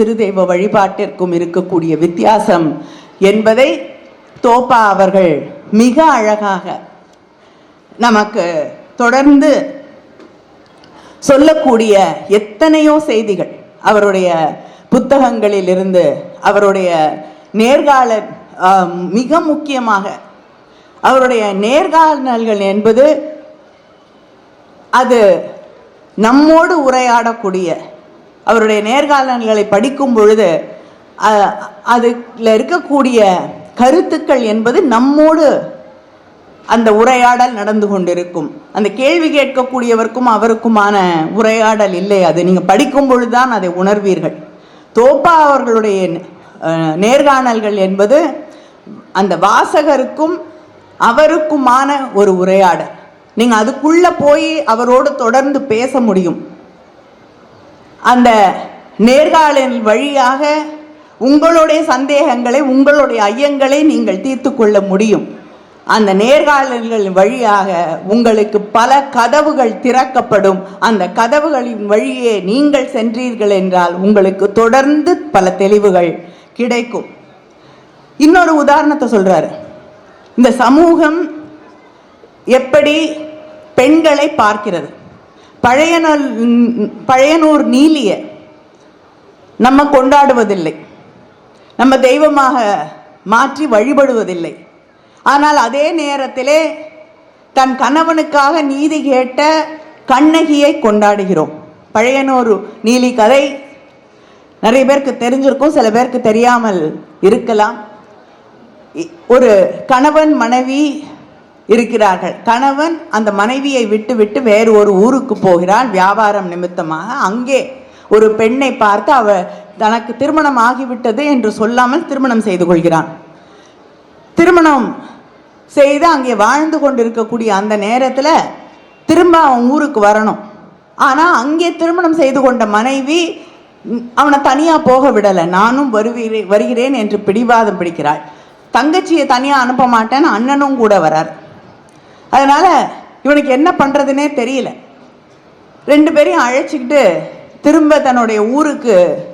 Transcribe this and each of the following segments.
சிறு தெய்வ வழிபாட்டிற்கும் இருக்கக்கூடிய வித்தியாசம் என்பதை தோப்பா அவர்கள் மிக அழகாக நமக்கு தொடர்ந்து சொல்லக்கூடிய எத்தனையோ செய்திகள். அவருடைய புத்தகங்களில் இருந்து அவருடைய நேர்கால மிக முக்கியமாக அவருடைய நேர்காணல்கள் என்பது அது நம்மோடு உரையாடக்கூடிய அவருடைய நேர்காணல்களை படிக்கும் பொழுது அதுல இருக்கக்கூடிய கருத்துக்கள் என்பது நம்மோடு அந்த உரையாடல் நடந்து கொண்டிருக்கும். அந்த கேள்வி கேட்கக்கூடியவருக்கும் அவருக்குமான உரையாடல் இல்லை. அது நீங்கள் படிக்கும் பொழுதுதான் அதை உணர்வீர்கள். தோப்பா அவர்களுடைய நேர்காணல்கள் என்பது அந்த வாசகருக்கும் அவருக்குமான ஒரு உரையாடல். நீங்கள் அதுக்குள்ளே போய் அவரோடு தொடர்ந்து பேச முடியும். அந்த நேர்காணல் வழியாக உங்களுடைய சந்தேகங்களை உங்களுடைய ஐயங்களை நீங்கள் தீர்த்து கொள்ள முடியும். அந்த நேர்காணல்கள் வழியாக உங்களுக்கு பல கதவுகள் திறக்கப்படும். அந்த கதவுகளின் வழியே நீங்கள் சென்றீர்கள் என்றால் உங்களுக்கு தொடர்ந்து பல தெளிவுகள் கிடைக்கும். இன்னொரு உதாரணத்தை சொல்கிறாரு இந்த சமூகம் எப்படி பெண்களை பார்க்கிறது? பழையனல் பழையனூர் நீலிய நம்ம கொண்டாடுவதில்லை. நம்ம தெய்வமாக மாற்றி வழிபடுவதில்லை. ஆனால் அதே நேரத்திலே தன் கணவனுக்காக நீதி கேட்ட கண்ணகியை கொண்டாடுகிறோம். பழையனூர் நீலி கதை நிறைய பேருக்கு தெரிஞ்சிருக்கும் சில பேருக்கு தெரியாமல் இருக்கலாம். இ- ஒரு கணவன் மனைவி இருக்கிறார்கள். கணவன் அந்த மனைவியை விட்டு விட்டு வேறு ஒரு ஊருக்கு போகிறான் வியாபாரம் நிமித்தமாக. அங்கே ஒரு பெண்ணை பார்த்து அவ தனக்கு திருமணம் ஆகிவிட்டது என்று சொல்லாமல் திருமணம் செய்து கொள்கிறான். திருமணம் செய்து அங்கே வாழ்ந்து கொண்டிருக்கக்கூடிய அந்த நேரத்தில் திரும்ப அவன் ஊருக்கு வரணும். ஆனால் அங்கே திருமணம் செய்து கொண்ட மனைவி அவனை தனியாக போக விடலை. நானும் வருகிறேன் வருகிறேன் என்று பிடிவாதம் பிடிக்கிறாள். தங்கச்சியை தனியாக அனுப்ப மாட்டேன்னு அண்ணனும் கூட வரார். அதனால் இவனுக்கு என்ன பண்ணுறதுனே தெரியல. ரெண்டு பேரையும் அழைச்சிக்கிட்டு திரும்ப தன்னுடைய ஊருக்கு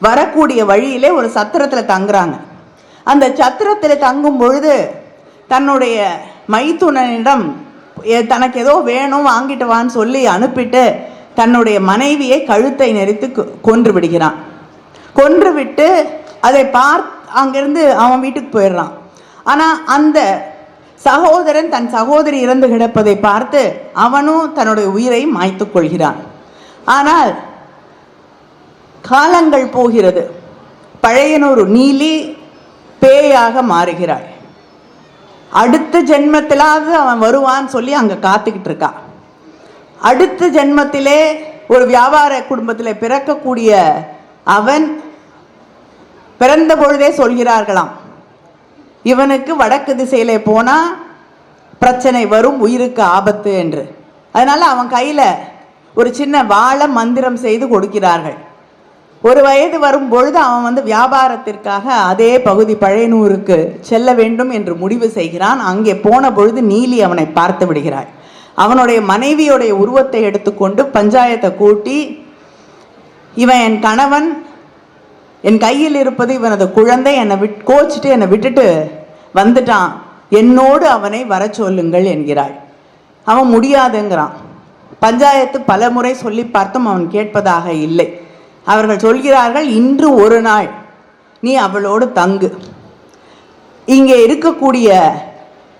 வரக்கூடிய வழியிலே ஒரு சத்திரத்தில் தங்குறாங்க. அந்த சத்திரத்தில் தங்கும் பொழுது தன்னுடைய மைத்துனனிடம் தனக்கு ஏதோ வேணும் வாங்கிட்டு வான்னு சொல்லி அனுப்பிட்டு தன்னுடைய மனைவியை கழுத்தை நெரித்து கொ- கொன்று விடுகிறான். கொன்று விட்டு அதை பார் அங்கேருந்து அவன் வீட்டுக்கு போயிடுறான். ஆனால் அந்த சகோதரன் தன் சகோதரி இறந்து கிடப்பதை பார்த்து அவனும் தன்னுடைய உயிரை மாய்த்துக் கொள்கிறான். ஆனால் காலங்கள் போகிறது. பழையனொரு நீலி பேயாக மாறுகிறாள். அடுத்த ஜென்மத்திலாவது அவன் வருவான்னு சொல்லி அங்கே காத்துக்கிட்டு இருக்கான் அடுத்த ஜென்மத்திலே ஒரு வியாபார குடும்பத்தில் பிறக்கக்கூடிய அவன் பிறந்த பொழுதே சொல்கிறார்களாம். இவனுக்கு வடக்கு திசையில் போனால் பிரச்சனை வரும் உயிருக்கு ஆபத்து என்று. அதனால் அவன் கையில் ஒரு சின்ன வாழை மந்திரம் செய்து கொடுக்கிறார்கள். ஒரு வயது வரும் பொழுது அவன் வந்து வியாபாரத்திற்காக அதே பகுதி பழையனூருக்கு செல்ல வேண்டும் என்று முடிவு செய்கிறான். அங்கே போன பொழுது நீலி அவனை பார்த்து விடுகிறாள். அவனுடைய மனைவியுடைய உருவத்தை எடுத்துக்கொண்டு பஞ்சாயத்தை கூட்டி இவன் என் கணவன் என் கையில் இருப்பது இவனது குழந்தை என்னை விட் கோச்சிட்டு என்னை விட்டுட்டு வந்துட்டான். என்னோடு அவனை வர சொல்லுங்கள் என்கிறாள். அவன் முடியாதுங்கிறான். பஞ்சாயத்து பல முறை சொல்லி பார்த்தும் அவன் கேட்பதாக இல்லை. அவர்கள் சொல்கிறார்கள் இன்று ஒரு நாள். நீ அவளோடு தங்கு. இங்கே இருக்கக்கூடிய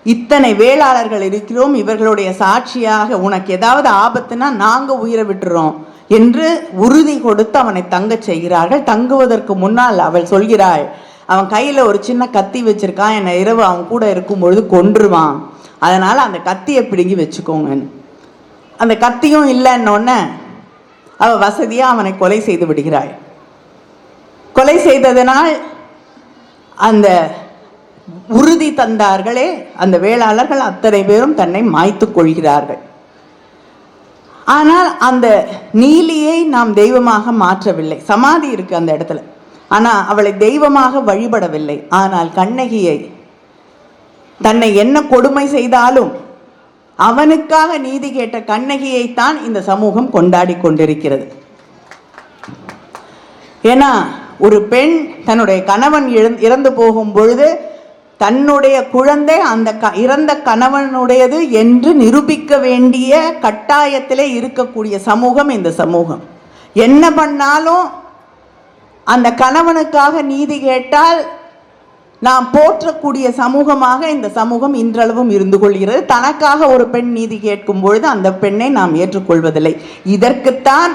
இத்தனை வேளாளர்கள் இருக்கிறோம். இவர்களுடைய சாட்சியாக உனக்கு ஏதாவது ஆபத்துனா நாங்கள் உயிரை விட்டுறோம் என்று உறுதி கொடுத்து அவனை தங்கச் செய்கிறார்கள். தங்குவதற்கு முன்னால் அவள் சொல்கிறாள் அவன் கையில் ஒரு சின்ன கத்தி வச்சிருக்கான் என்னை இரவு அவன் கூட இருக்கும் பொழுது கொன்றுவான். அதனால் அந்த கத்தியை பிடுங்கி வச்சுக்கோங்கன்னு அந்த கத்தியும் இல்லைன்னொன்னே அவள் வசதியாக அவனை கொலை செய்து விடுகிறாள். கொலை செய்ததனால் அந்த உறுதி தந்தார்களே அந்த வேளாளர்கள் அத்தனை பேரும் தன்னை மாய்த்து கொள்கிறார்கள். ஆனால் அந்த நீலியை நாம் தெய்வமாக மாற்றவில்லை. சமாதி இருக்கு அந்த இடத்துல. ஆனால் அவளை தெய்வமாக வழிபடவில்லை. ஆனால் கண்ணகியை தன்னை என்ன கொடுமை செய்தாலும் அவனுக்காக நீதி கேட்ட கண்ணகியைத்தான் இந்த சமூகம் கொண்டாடி கொண்டிருக்கிறது. ஏன்னா ஒரு பெண் தன்னுடைய கணவன் இழந்- இறந்து போகும் பொழுது தன்னுடைய குழந்தை அந்த க இறந்த கணவனுடையது என்று நிரூபிக்க வேண்டிய கட்டாயத்திலே இருக்கக்கூடிய சமூகம் இந்த சமூகம். என்ன பண்ணாலும் அந்த கணவனுக்காக நீதி கேட்டால் நாம் போற்றக்கூடிய சமூகமாக இந்த சமூகம் இன்றளவும் இருந்து கொள்கிறது. தனக்காக ஒரு பெண் நீதி கேட்கும் பொழுது அந்த பெண்ணை நாம் ஏற்றுக்கொள்வதில்லை. இதற்குத்தான்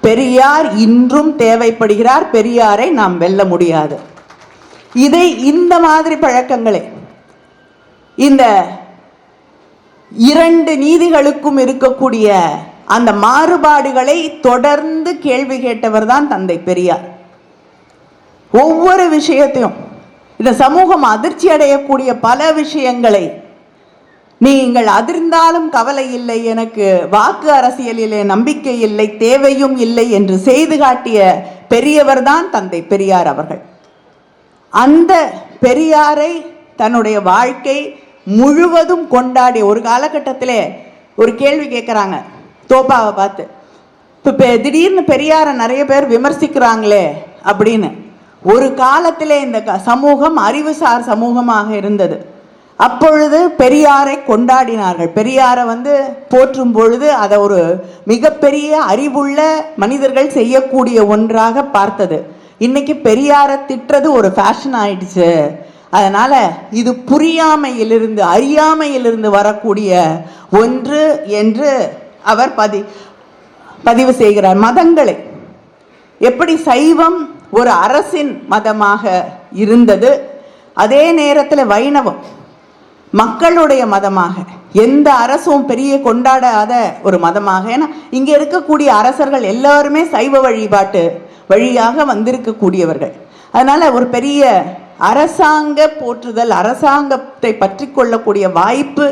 பெரியார் இன்றும் தேவைப்படுகிறார். பெரியாரை நாம் வெல்ல முடியாது. இதை இந்த மாதிரி பழக்கங்களை இந்த இரண்டு நீதிகளுக்கும் இருக்கக்கூடிய அந்த மாறுபாடுகளை தொடர்ந்து கேள்வி கேட்டவர் தான் தந்தை பெரியார். ஒவ்வொரு விஷயத்தையும் இந்த சமூகம் அதிர்ச்சி அடையக்கூடிய பல விஷயங்களை நீங்கள் அதிர்ந்தாலும் கவலை இல்லை எனக்கு வாக்கு அரசியலிலே நம்பிக்கை இல்லை தேவையும் இல்லை என்று செய்து காட்டிய பெரியவர் தான் தந்தை பெரியார் அவர்கள். அந்த பெரியாரை தன்னுடைய வாழ்க்கை முழுவதும் கொண்டாடி ஒரு காலகட்டத்திலே ஒரு கேள்வி கேட்குறாங்க தோப்பாவை பார்த்து. இப்போ திடீர்னு பெரியாரை நிறைய பேர் விமர்சிக்கிறாங்களே அப்படின்னு. ஒரு காலத்தில் இந்த க- சமூகம் அறிவுசார் சமூகமாக இருந்தது. அப்பொழுது பெரியாரை கொண்டாடினார்கள். பெரியாரை வந்து போற்றும் பொழுது அதை ஒரு மிகப்பெரிய அறிவுள்ள மனிதர்கள் செய்யக்கூடிய ஒன்றாக பார்த்தது. இன்னைக்கு பெரியாரை திட்டுறது ஒரு ஃபேஷன் ஆயிடுச்சு. அதனால இது புரியாமையிலிருந்து அறியாமையிலிருந்து வரக்கூடிய ஒன்று என்று அவர் பதி பதிவு செய்கிறார். மதங்களை. எப்படி சைவம் ஒரு அரசின் மதமாக இருந்தது. அதே நேரத்தில் வைணவம் மக்களுடைய மதமாக. எந்த அரசும் பெரிய கொண்டாடாத ஒரு மதமாக. ஏன்னா இங்கே இருக்கக்கூடிய அரசர்கள் எல்லாருமே சைவ வழிபாட்டு வழியாக வந்திருக்கக்கூடியவர்கள். அதனால் ஒரு பெரிய அரசாங்க போற்றுதல் அரசாங்கத்தை பற்றி கொள்ளக்கூடிய வாய்ப்பு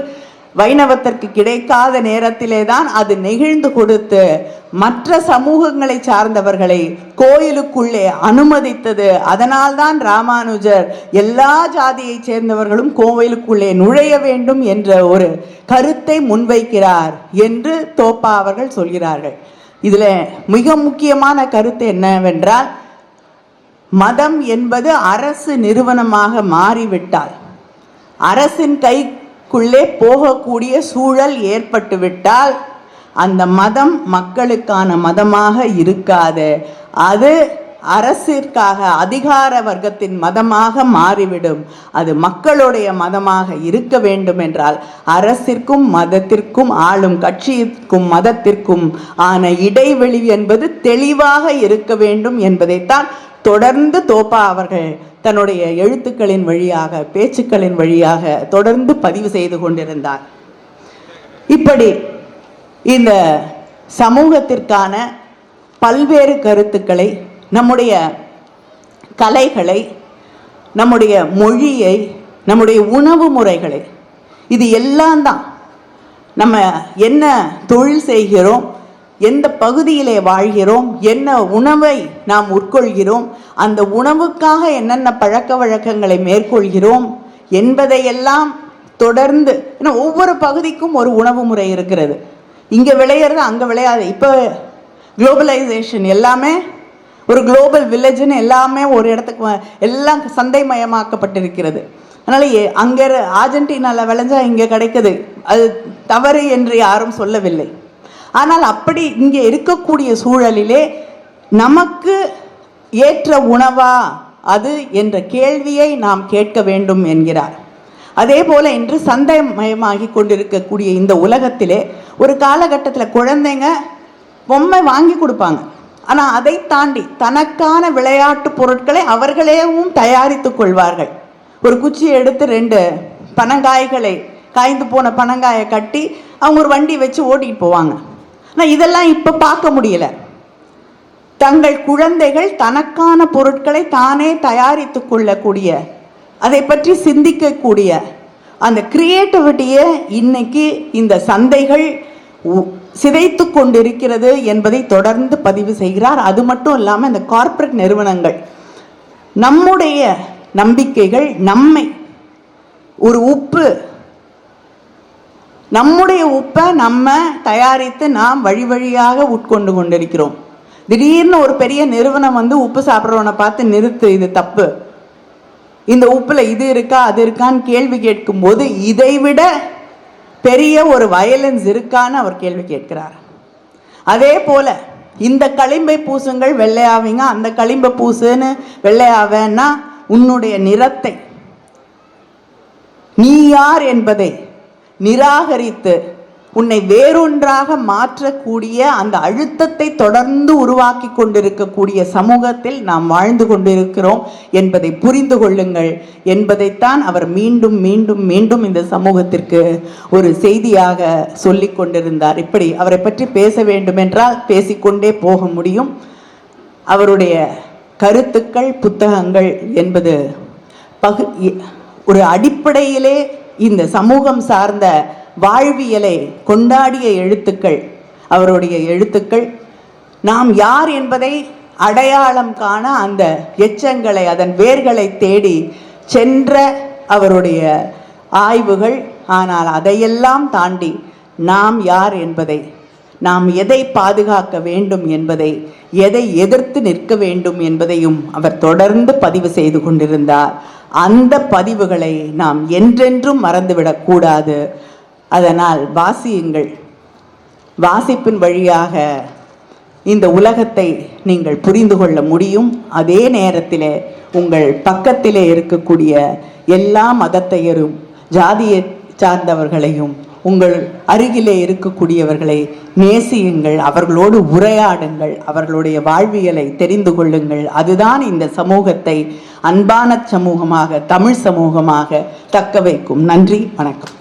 வைணவத்திற்கு கிடைக்காத நேரத்திலே தான் அது நெகிழ்ந்து கொடுத்து மற்ற சமூகங்களை சார்ந்தவர்களை கோயிலுக்குள்ளே அனுமதித்தது. அதனால்தான் ராமானுஜர் எல்லா ஜாதியைச் சேர்ந்தவர்களும் கோவிலுக்குள்ளே நுழைய வேண்டும் என்ற ஒரு கருத்தை முன்வைக்கிறார் என்று தோப்பா அவர்கள் சொல்கிறார்கள். இதில் மிக முக்கியமான கருத்து என்னவென்றால் மதம் என்பது அரசு நிறுவனமாக மாறிவிட்டால் அரசின் கை கைக்குள்ளே போகக்கூடிய சூழல் ஏற்பட்டுவிட்டால் அந்த மதம் மக்களுக்கான மதமாக இருக்காது. அது அரசிற்காக அதிகார வர்க்கத்தின் மதமாக மாறிவிடும். அது மக்களுடைய மதமாக இருக்க வேண்டும் என்றால் அரசிற்கும் மதத்திற்கும் ஆளும் கட்சிக்கும் மதத்திற்கும் ஆன இடைவெளி என்பது தெளிவாக இருக்க வேண்டும் என்பதைத்தான் தொடர்ந்து தோப்பா அவர்கள் தன்னுடைய எழுத்துக்களின் வழியாக பேச்சுக்களின் வழியாக தொடர்ந்து பதிவு செய்து கொண்டிருந்தார். இப்படி இந்த சமூகத்திற்கான பல்வேறு கருத்துக்களை நம்முடைய கலைகளை நம்முடைய மொழியை நம்முடைய உணவு முறைகளை இது எல்லாம் தான் நம்ம என்ன தொழில் செய்கிறோம் எந்த பகுதியிலே வாழ்கிறோம் என்ன உணவை நாம் உட்கொள்கிறோம் அந்த உணவுக்காக என்னென்ன பழக்க வழக்கங்களை மேற்கொள்கிறோம் என்பதையெல்லாம் தொடர்ந்து ஏன்னா ஒவ்வொரு பகுதிக்கும் ஒரு உணவு முறை இருக்கிறது. இங்கே விளையிறது அங்கே விளையாது. இப்போ குளோபலைசேஷன் எல்லாமே ஒரு குளோபல் வில்லேஜ்னு எல்லாமே ஒரு இடத்துக்கு எல்லாம் சந்தைமயமாக்கப்பட்டிருக்கிறது. அதனால் அங்கே அர்ஜென்டினாவில் விளைஞ்சா இங்கே கிடைக்குது. அது தவறு என்று யாரும் சொல்லவில்லை. ஆனால் அப்படி இங்கே இருக்கக்கூடிய சூழலிலே நமக்கு ஏற்ற உணவா அது என்ற கேள்வியை நாம் கேட்க வேண்டும் என்கிறார். அதே போல இன்று சந்தைமயமாகி கொண்டிருக்கக்கூடிய இந்த உலகத்திலே ஒரு காலகட்டத்தில் குழந்தைங்க பொம்மை வாங்கி கொடுப்பாங்க. ஆனால் அதை தாண்டி தனக்கான விளையாட்டு பொருட்களை அவர்களேவும் தயாரித்து கொள்வார்கள். ஒரு குச்சியை எடுத்து ரெண்டு பனங்காய்களை காய்ந்து போன பனங்காயை கட்டி அவங்க ஒரு வண்டி வச்சு ஓட்டிகிட்டு போவாங்க. ஆனால் இதெல்லாம் இப்போ பார்க்க முடியல. தங்கள் குழந்தைகள் தனக்கான பொருட்களை தானே தயாரித்து கொள்ளக்கூடிய அதை பற்றி சிந்திக்கக்கூடிய அந்த கிரியேட்டிவிட்டியை இன்னைக்கு இந்த சந்தைகள் உ- சிதைத்து கொண்டிருக்கிறது என்பதை தொடர்ந்து பதிவு செய்கிறார். அது மட்டும் இல்லாமல் இந்த கார்ப்பரேட் நிறுவனங்கள் நம்முடைய நம்பிக்கைகள் நம்மை ஒரு உப்பு நம்முடைய உப்பை நம்ம தயாரித்து நாம் வழி வழியாக உட்கொண்டு கொண்டிருக்கிறோம். திடீர்னு ஒரு பெரிய நிறுவனம் வந்து உப்பு சாப்பிட்றவனை பார்த்து நிறுத்து இது தப்பு. இந்த உப்பில் இது இருக்கா அது இருக்கான்னு கேள்வி கேட்கும்போது இதைவிட பெரிய ஒரு வயலன்ஸ் இருக்கான்னு அவர் கேள்வி கேட்கிறார். அதே போல இந்த களிம்பை பூசுங்கள் வெள்ளையாவீங்க அந்த களிம்பை பூசுன்னு வெள்ளையாவேன்னா உன்னுடைய நிறத்தை நீ யார் என்பதை நிராகரித்து உன்னை வேறொன்றாக மாற்றக்கூடிய அந்த அழுத்தத்தை தொடர்ந்து உருவாக்கி கொண்டிருக்கக்கூடிய சமூகத்தில் நாம் வாழ்ந்து கொண்டிருக்கிறோம் என்பதை புரிந்து கொள்ளுங்கள் என்பதைத்தான் அவர் மீண்டும் மீண்டும் மீண்டும் இந்த சமூகத்திற்கு ஒரு செய்தியாக சொல்லி கொண்டிருந்தார். இப்படி அவரை பற்றி பேச வேண்டுமென்றால் பேசிக்கொண்டே போக முடியும். அவருடைய கருத்துக்கள் புத்தகங்கள் என்பது பகு ஒரு அடிப்படையிலே இந்த சமூகம் சார்ந்த வாழ்வியலை கொண்டாடிய எழுத்துக்கள் அவருடைய எழுத்துக்கள். நாம் யார் என்பதை அடையாளம் காண அந்த எச்சங்களை அதன் வேர்களை தேடி சென்ற அவருடைய ஆய்வுகள். ஆனால் அதையெல்லாம் தாண்டி நாம் யார் என்பதை நாம் எதை பாதுகாக்க வேண்டும் என்பதை எதை எதிர்த்து நிற்க வேண்டும் என்பதையும் அவர் தொடர்ந்து பதிவு செய்து கொண்டிருந்தார். அந்த பதிவுகளை நாம் என்றென்றும் மறந்துவிடக்கூடாது அதனால் வாசியுங்கள். வாசிப்பின் வழியாக இந்த உலகத்தை நீங்கள் புரிந்து கொள்ள முடியும். அதே நேரத்தில் உங்கள் பக்கத்திலே இருக்கக்கூடிய எல்லா மதத்தையரும் ஜாதியை சார்ந்தவர்களையும் உங்கள் அருகிலே இருக்கக்கூடியவர்களை நேசியுங்கள் அவர்களோடு உரையாடுங்கள் அவர்களுடைய வாழ்வியலை தெரிந்து கொள்ளுங்கள். அதுதான் இந்த சமூகத்தை அன்பான சமூகமாக தமிழ் சமூகமாக தக்க வைக்கும். நன்றி வணக்கம்.